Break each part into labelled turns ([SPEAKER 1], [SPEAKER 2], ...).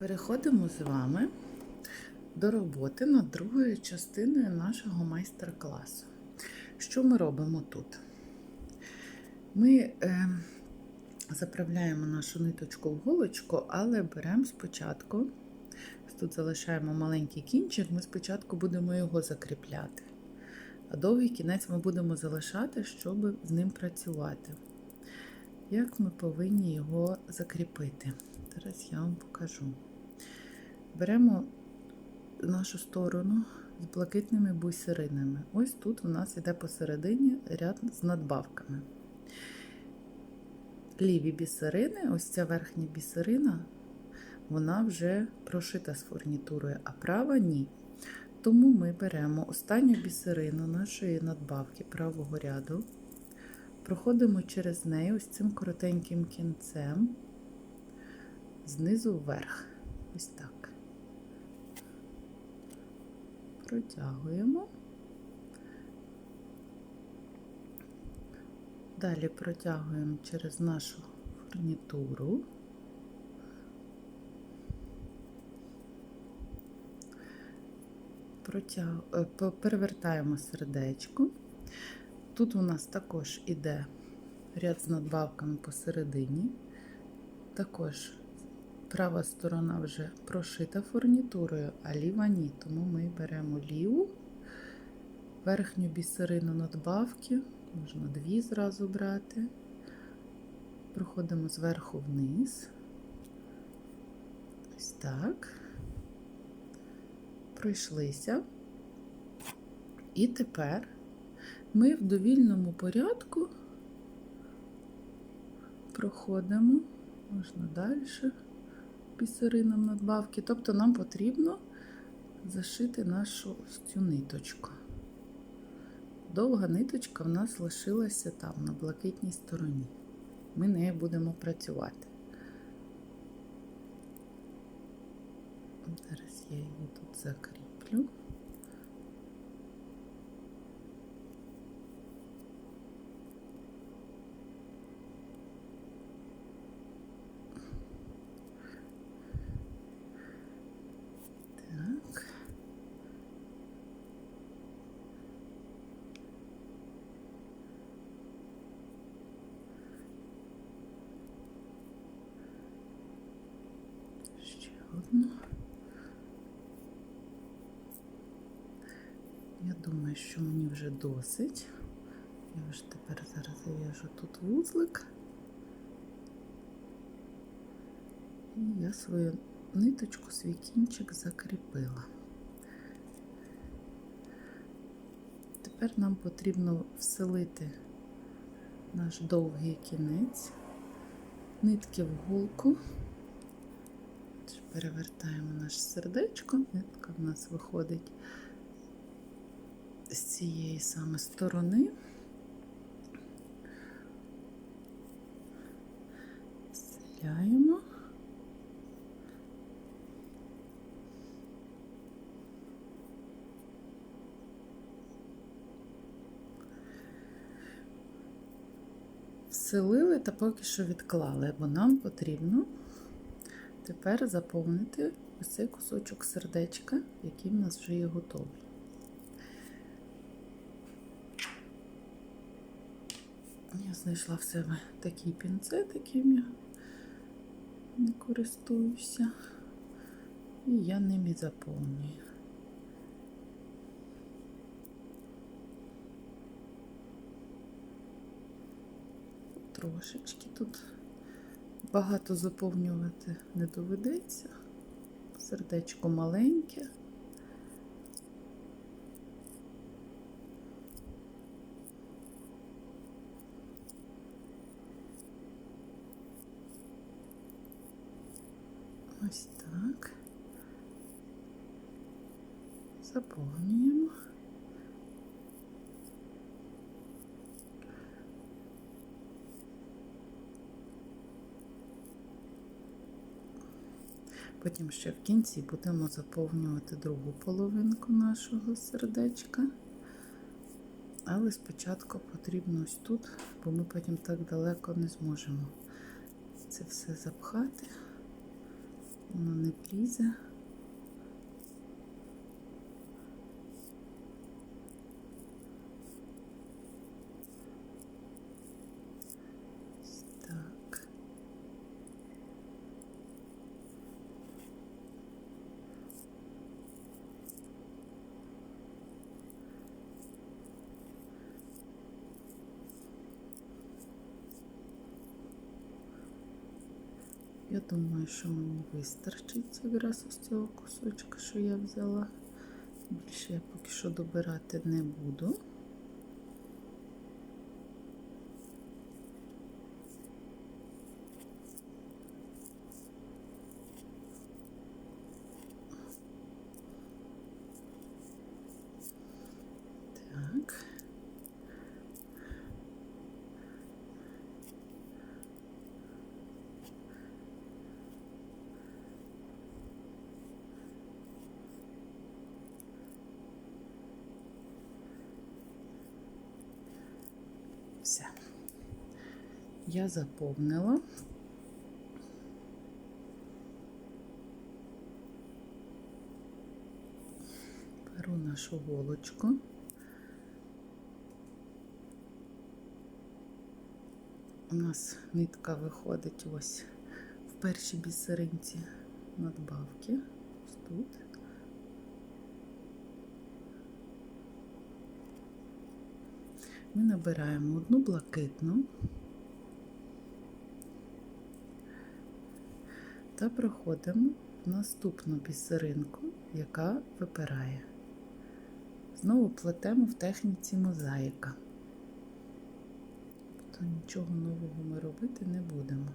[SPEAKER 1] Переходимо з вами до роботи над другою частиною нашого майстер-класу. Що ми робимо тут? Ми е, заправляємо нашу ниточку в голочку, але беремо спочатку, тут залишаємо маленький кінчик, ми спочатку будемо його закріпляти, а довгий кінець ми будемо залишати, щоб з ним працювати. Як ми повинні його закріпити? Зараз я вам покажу. Беремо нашу сторону з блакитними бусеринами. Ось тут у нас іде посередині ряд з надбавками. Ліві бісерини, ось ця верхня бісерина, вона вже прошита з фурнітурою, а права ні. Тому ми беремо останню бісерину нашої надбавки правого ряду, проходимо через неї ось цим коротеньким кінцем, знизу вверх. Ось так. Протягуємо. Далі протягуємо через нашу фурнітуру. Протяг... е, Перевертаємо сердечко. Тут у нас також іде ряд з надбавками посередині. Також права сторона вже прошита фурнітурою, а ліва ні. Тому ми беремо ліву, верхню бісерину надбавки, можна дві зразу брати. Проходимо зверху вниз. Ось так. Пройшлися. І тепер ми в довільному порядку проходимо, можна далі бісеринам надбавки. Тобто нам потрібно зашити нашу цю ниточку. Довга ниточка в нас лишилася там, на блакитній стороні. Ми нею будемо працювати. Зараз я її тут закріплю. Так. Ще одну. Я думаю, що мені вже досить. Я вже тепер зараз зав'яжу тут вузлик. І я свою ниточку, свій кінчик закріпила. Тепер нам потрібно вселити наш довгий кінець, нитки в голку. Перевертаємо наше сердечко, нитка в нас виходить з цієї саме сторони. Вселяємо. Вселили та поки що відклали, бо нам потрібно тепер заповнити ось цей кусочок сердечка, який в нас вже є готовий. Я знайшла в себе такий пінцет, яким я не користуюся, і я ним і заповнюю. Трошечки тут багато заповнювати не доведеться. Сердечко маленьке. Ось так. Заповнюємо. Потім ще в кінці будемо заповнювати другу половинку нашого сердечка. Але спочатку потрібно ось тут, бо ми потім так далеко не зможемо це все запхати. Воно не влізе. Ось Так. Я думаю, що мені вистачить якраз із цього кусочка, що я взяла. Більше я поки що добирати не буду. Так. Все. Я заповнила. Беру нашу голочку. У нас нитка виходить ось в першій бісеринці надбавки. Ось тут. Ми набираємо одну блакитну та проходимо в наступну бісеринку, яка випирає. Знову плетемо в техніці мозаїка. Тобто нічого нового ми робити не будемо.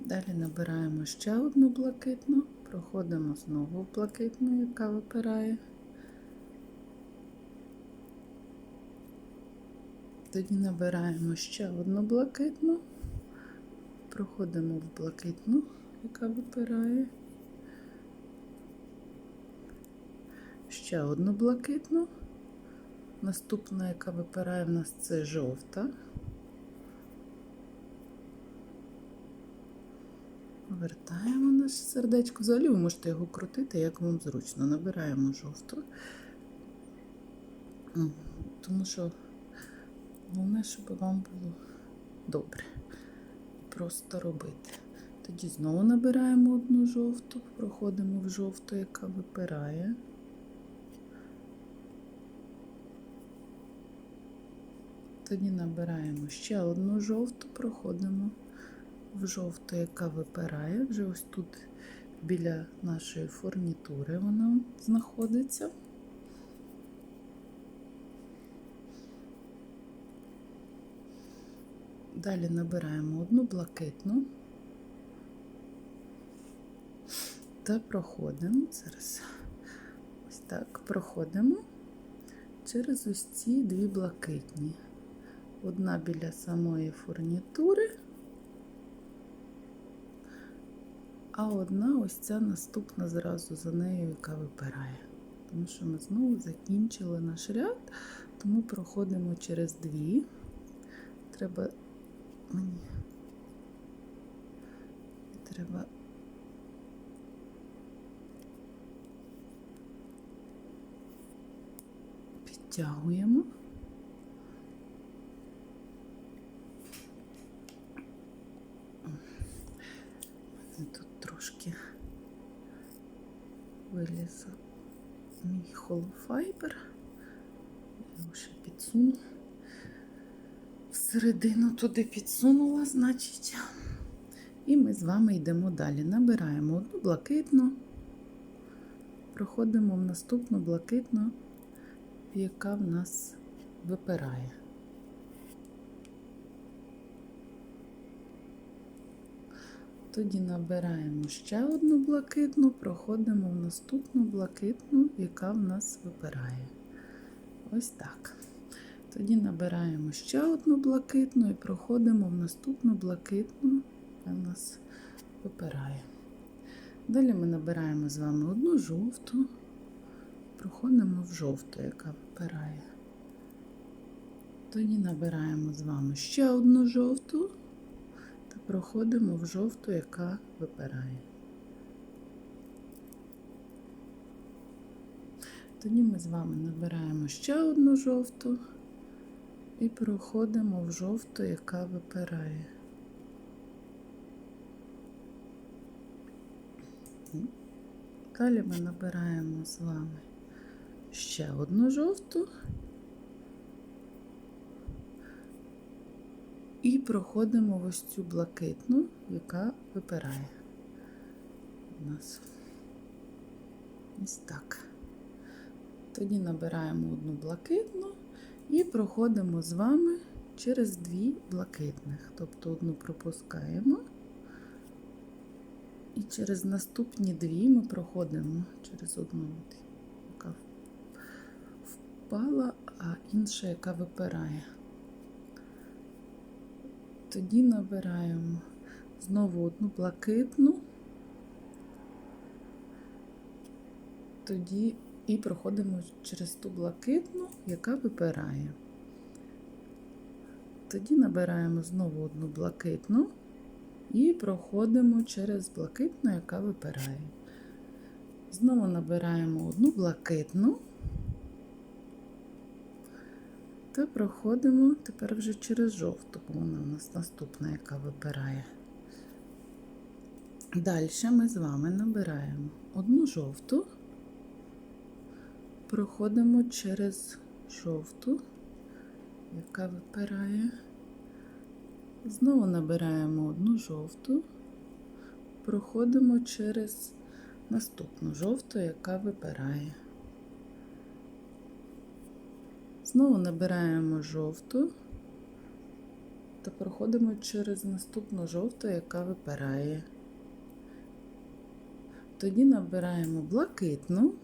[SPEAKER 1] Далі набираємо ще одну блакитну, проходимо знову в блакитну, яка випирає. Тоді набираємо ще одну блакитну, проходимо в блакитну, яка випирає. Ще одну блакитну. Наступна, яка випирає в нас, це жовта. Повертаємо наше сердечко. Взагалі ви можете його крутити, як вам зручно. Набираємо жовту. Тому що головне, щоб вам було добре. Просто робити. Тоді знову набираємо одну жовту, проходимо в жовту, яка випирає. Тоді набираємо ще одну жовту, проходимо в жовту, яка випирає. Вже ось тут біля нашої фурнітури вона знаходиться. Далі набираємо одну блакитну та проходимо зараз. Ось так проходимо через ось ці дві блакитні. Одна біля самої фурнітури, а одна ось ця наступна зразу за нею, яка випирає. Тому що ми знову закінчили наш ряд, тому проходимо через дві. Треба мені треба підтягуємо. Тут трошки виліз мій холофайбер. Я його ще підсуну. Всередину туди підсунула, значить. І ми з вами йдемо далі. Набираємо одну блакитну, проходимо в наступну блакитну, яка в нас випирає. Тоді набираємо ще одну блакитну, проходимо в наступну блакитну, яка в нас випирає. Ось так. Тоді набираємо ще одну блакитну і проходимо в наступну блакитну, яка нас випирає. Далі ми набираємо з вами одну жовту, проходимо в жовту, яка випирає. Тоді набираємо з вами ще одну жовту та проходимо в жовту, яка випирає. Тоді ми з вами набираємо ще одну жовту і проходимо в жовту, яка випирає. Далі ми набираємо з вами ще одну жовту і проходимо в ось цю блакитну, яка випирає у нас. Ось так. Тоді набираємо одну блакитну і проходимо з вами через дві блакитних. Тобто одну пропускаємо. І через наступні дві ми проходимо через одну, яка впала, а інша, яка випирає. Тоді набираємо знову одну блакитну, тоді і проходимо через ту блакитну, яка випирає. Тоді набираємо знову одну блакитну і проходимо через блакитну, яка випирає. Знову набираємо одну блакитну та проходимо тепер вже через жовту, бо вона у нас наступна, яка випирає. Далі ми з вами набираємо одну жовту, проходимо через жовту, яка випирає. Знову набираємо одну жовту, проходимо через наступну жовту, яка випирає. Знову набираємо жовту та проходимо через наступну жовту, яка випирає. Тоді набираємо блакитну,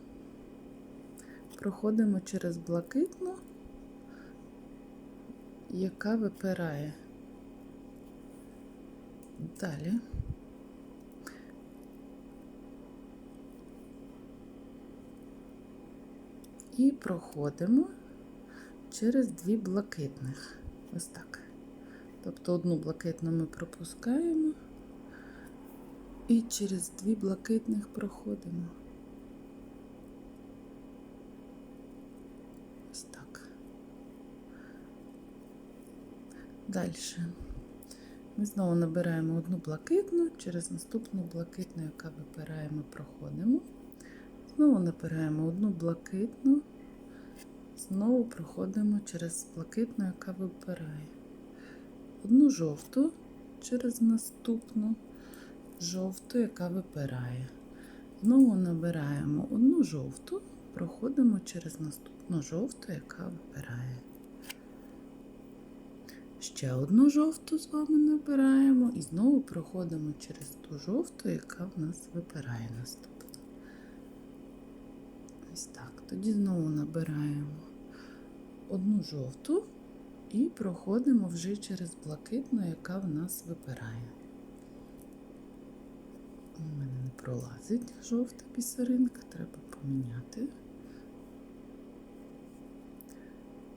[SPEAKER 1] проходимо через блакитну, яка випирає. Далі. І проходимо через дві блакитних. Ось так. Тобто одну блакитну ми пропускаємо і через дві блакитних проходимо. Ось так. Далі. Ми знову набираємо одну блакитну, через наступну блакитну, яка випирає, ми проходимо. Знову набираємо одну блакитну, знову проходимо через блакитну, яка випирає. Одну жовту через наступну жовту, яка випирає. Знову набираємо одну жовту, проходимо через наступну жовту, яка випирає. Ще одну жовту з вами набираємо і знову проходимо через ту жовту, яка в нас випирає наступну. Ось так. Тоді знову набираємо одну жовту і проходимо вже через блакитну, яка в нас випирає. У мене не пролазить жовта пісаринка, треба поміняти.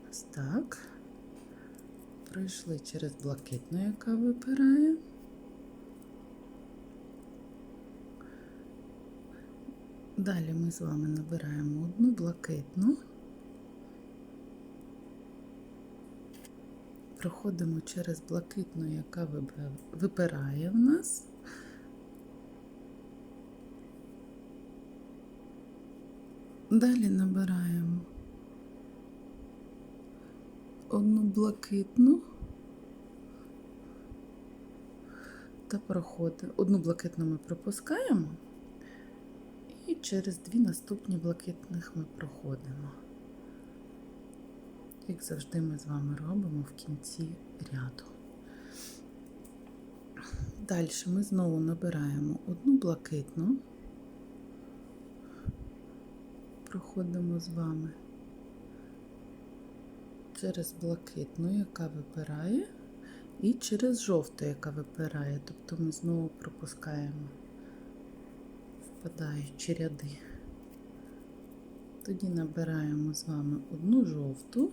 [SPEAKER 1] Ось так. Пройшли через блакитну, яка випирає. Далі ми з вами набираємо одну блакитну, проходимо через блакитну, яка випирає в нас. Далі набираємо одну блакитну та проходимо. Одну блакитну ми пропускаємо, і через дві наступні блакитних ми проходимо. Як завжди, ми з вами робимо в кінці ряду. Далі ми знову набираємо одну блакитну, проходимо з вами через блакитну, яка випирає, і через жовту, яка випирає. Тобто ми знову пропускаємо впадаючі ряди. Тоді набираємо з вами одну жовту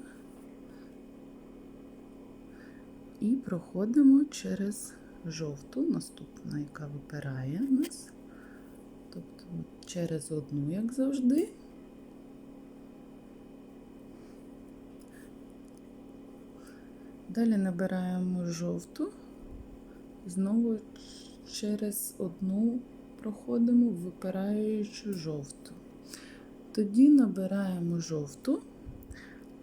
[SPEAKER 1] і проходимо через жовту, наступна, яка випирає нас. Тобто через одну, як завжди. Далі набираємо жовту, знову через одну проходимо, випираючи жовту. Тоді набираємо жовту,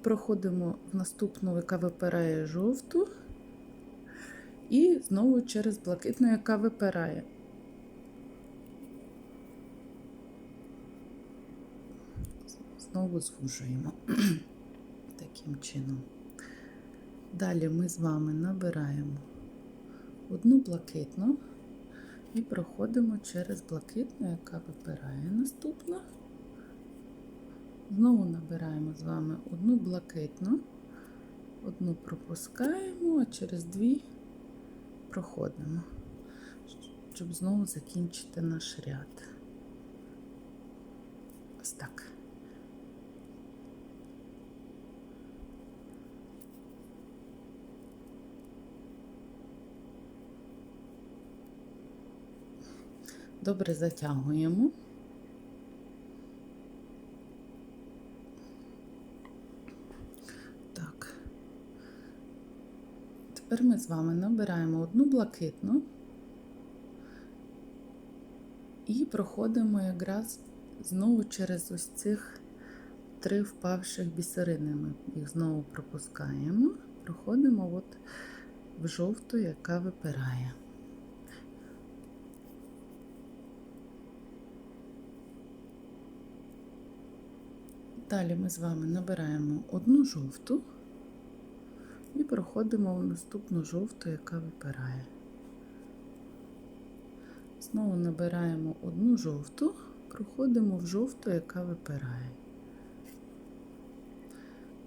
[SPEAKER 1] проходимо в наступну, яка випирає жовту, і знову через блакитну, яка випирає. Знову звужуємо таким чином. Далі ми з вами набираємо одну блакитну і проходимо через блакитну, яка випирає наступна. Знову набираємо з вами одну блакитну, одну пропускаємо, а через дві проходимо, щоб знову закінчити наш ряд. Ось так. Добре затягуємо. Так. Тепер ми з вами набираємо одну блакитну і проходимо якраз знову через ось цих три впавших бісерини. Ми їх знову пропускаємо, проходимо от в жовту, яка випирає. Далі ми з вами набираємо одну жовту і проходимо в наступну жовту, яка випирає. Знову набираємо одну жовту, проходимо в жовту, яка випирає.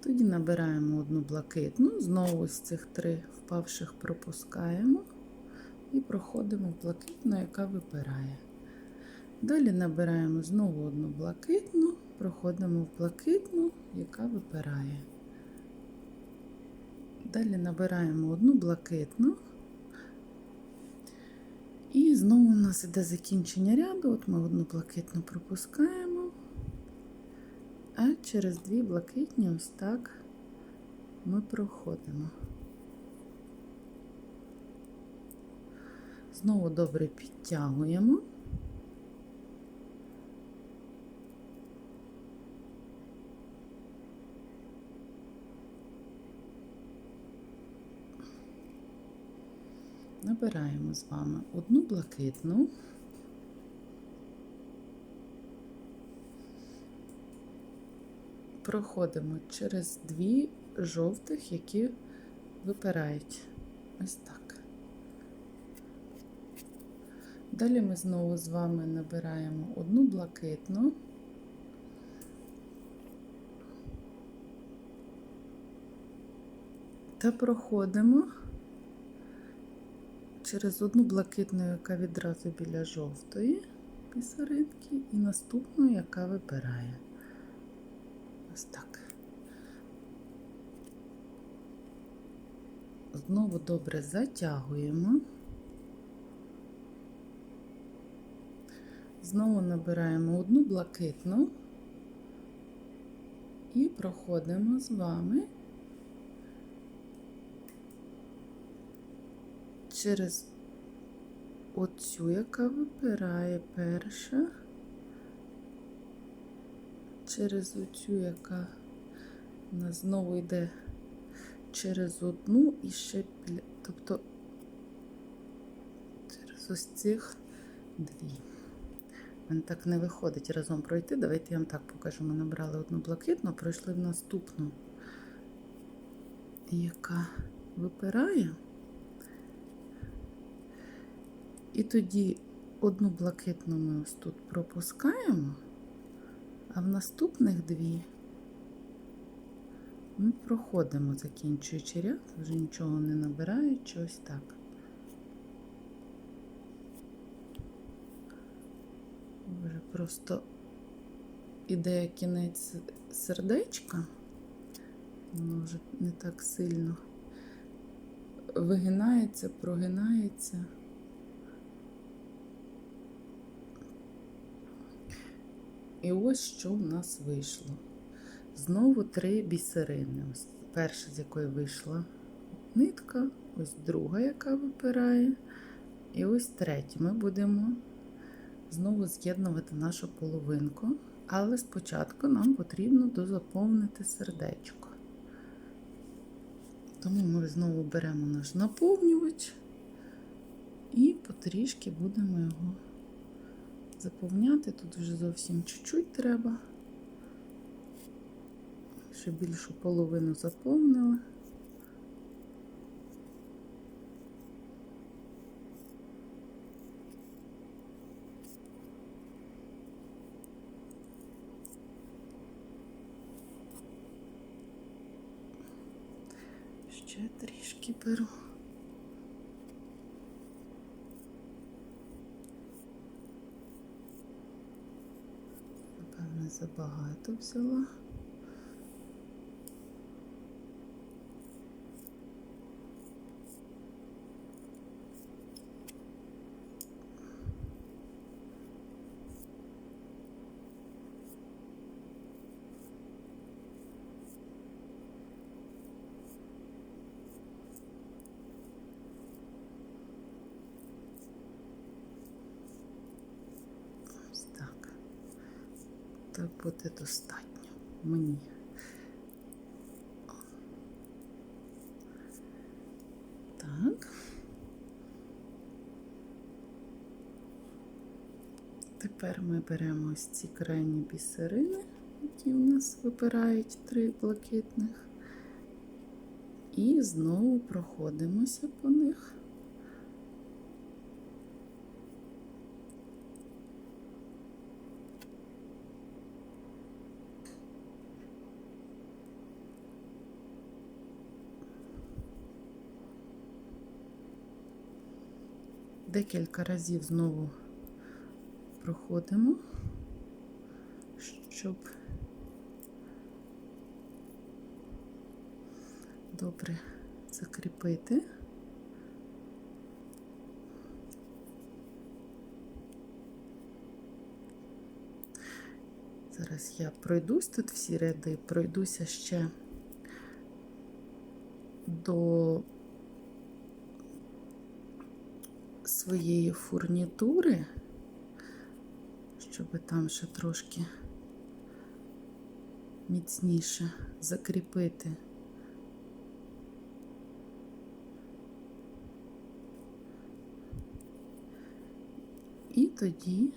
[SPEAKER 1] Тоді набираємо одну блакитну, знову з цих три впавших пропускаємо і проходимо в блакитну, яка випирає. Далі набираємо знову одну блакитну, проходимо в блакитну, яка випирає. Далі набираємо одну блакитну. І знову у нас іде закінчення ряду. От ми одну блакитну пропускаємо, а через дві блакитні ось так ми проходимо. Знову добре підтягуємо. Набираємо з вами одну блакитну. Проходимо через дві жовтих, які випирають. Ось так. Далі ми знову з вами набираємо одну блакитну. Та проходимо через одну блакитну, яка відразу біля жовтої пісаринки, і наступну, яка випирає. Ось так. Знову добре затягуємо. Знову набираємо одну блакитну і проходимо з вами через оцю, яка випирає перша, через оцю, яка нас знову йде через одну і ще біля, тобто через ось цих дві. Мене так не виходить разом пройти. Давайте я вам так покажу. Ми набрали одну блакитну, пройшли в наступну, яка випирає. І тоді одну блакитну ми ось тут пропускаємо, а в наступних дві ми проходимо, закінчуючи ряд, вже нічого не набираючи, ось так. Вже просто іде кінець сердечка, воно вже не так сильно вигинається, прогинається. І ось що в нас вийшло. Знову три бісерини. Перша, з якої вийшла нитка, ось друга, яка випирає, і ось третя. Ми будемо знову з'єднувати нашу половинку, але спочатку нам потрібно дозаповнити сердечко. Тому ми знову беремо наш наповнювач і потрішки будемо його заповняти. Тут вже зовсім чуть-чуть треба. Ще більшу половину заповнила. Ще трішки беру. Напевне, забагато взяла. Ось так. Так буде достатньо мені. Так. Тепер ми беремо ось ці крайні бісерини, які у нас випирають три блакитних, і знову проходимося по них. Декілька разів знову проходимо, щоб добре закріпити. Зараз я пройдусь тут всі ряди, пройдуся ще до своєї фурнітури, щоб там ще трошки міцніше закріпити. І тоді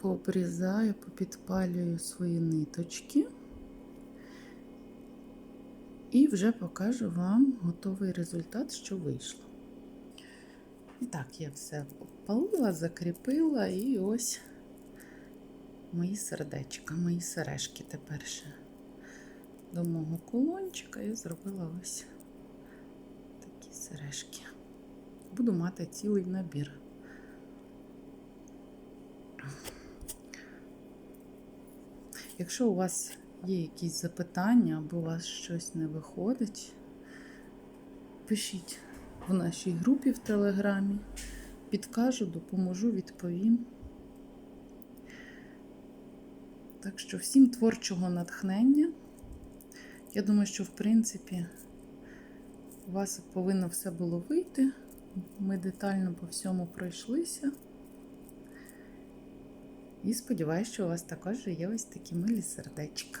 [SPEAKER 1] пообрізаю, попідпалюю свої ниточки. І вже покажу вам готовий результат, що вийшло. І так, я все обпалила, закріпила, і ось мої сердечка, мої сережки тепер ще до мого кулончика і зробила ось такі сережки. Буду мати цілий набір. Якщо у вас є якісь запитання або у вас щось не виходить, пишіть в нашій групі в Телеграмі. Підкажу, допоможу, відповім. Так що всім творчого натхнення. Я думаю, що в принципі у вас повинно все було вийти. Ми детально по всьому пройшлися. І сподіваюся, що у вас також є ось такі милі сердечка.